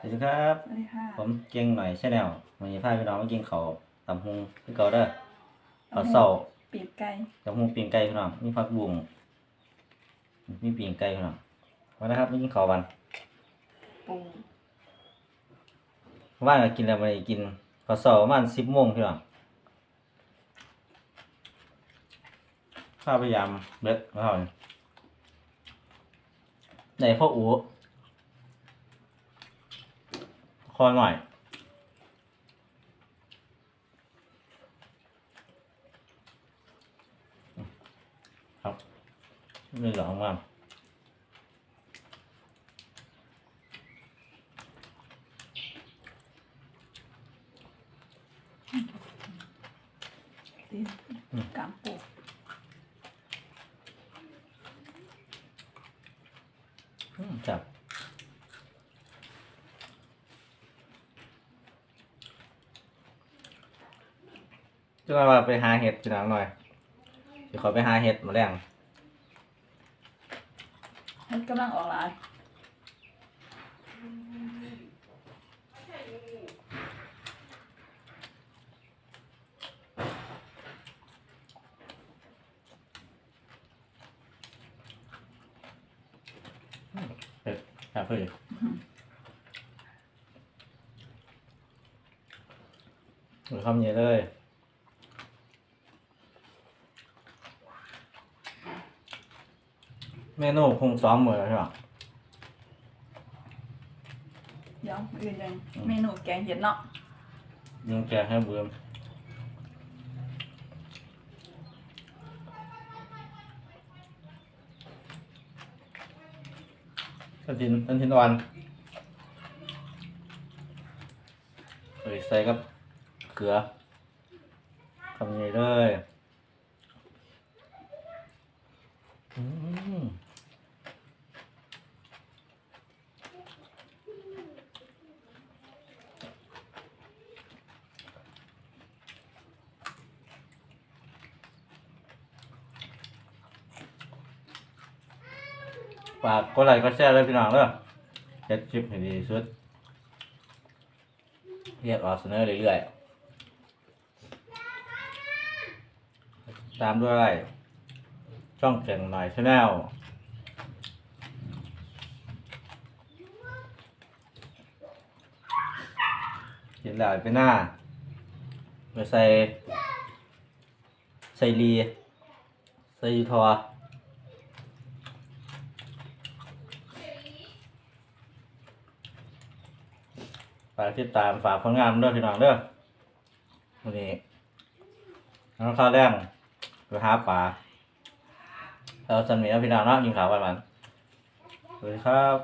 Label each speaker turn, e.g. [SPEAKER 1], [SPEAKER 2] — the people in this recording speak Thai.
[SPEAKER 1] สวัสดีครับ
[SPEAKER 2] สวัสดีค่ะ
[SPEAKER 1] ผมเก่งหน่อยใช่แนววันนี้พาพี่น้องมากินข้าวตำฮุงคือเก่าเด้อข้าวเสา
[SPEAKER 2] ปีกไก่
[SPEAKER 1] ตำฮุงปีงไก่พี่น้องมีผักบุ้งมีปีงไก่พี่น้องมานะครับมากินข้าววัน
[SPEAKER 2] ปู
[SPEAKER 1] ว่านก็กินแล้ววันนี้กินข้าวเสาประมาณสิบโมงพี่น้องข้าวพยายามเบิดมาเท่านี้ในพ่ออู คอหน่อย ครับไม่หลองมาก
[SPEAKER 2] ตีนกามปู
[SPEAKER 1] อืมจับ จะมาไปหาเห็ดพี่น้องหน่อยเดี๋ยวขอไปหาเห็ดมาแรง
[SPEAKER 2] มันกำลังออกหลาย
[SPEAKER 1] เห็ดครับเพื่อนหรือคำนี้เลย เมนูคงซ้อมมือใช่ปะ
[SPEAKER 2] เดี๋ยวอื่นยังเมนูแกงเห็ดเนาะ
[SPEAKER 1] ยังแกงให้เบื่อมตันทินตันทินอ่อนเฮ้ยใส่กับเกลือทำยังไงเลยอืม ฝากกดไลค์กดแชร์เลยพี่น้องเด้อเฮ็ดคลิปให้ดีที่สุดเรียกออกเสนอเรื่อยๆ ตามด้วย ช่องเก่งหน่อยชาแนลเห็นแล้วไปหน้าไปใส่ ใส่รี ใส่ยูทอ ฝากติดตามฝากผลงานด้วยพี่น้องเด้อวันนี้น้องข้าวแรงไปหาปลาแล้วสันมีแล้วพี่น้องเนาะยิงขาววันวันสวัสดีครับ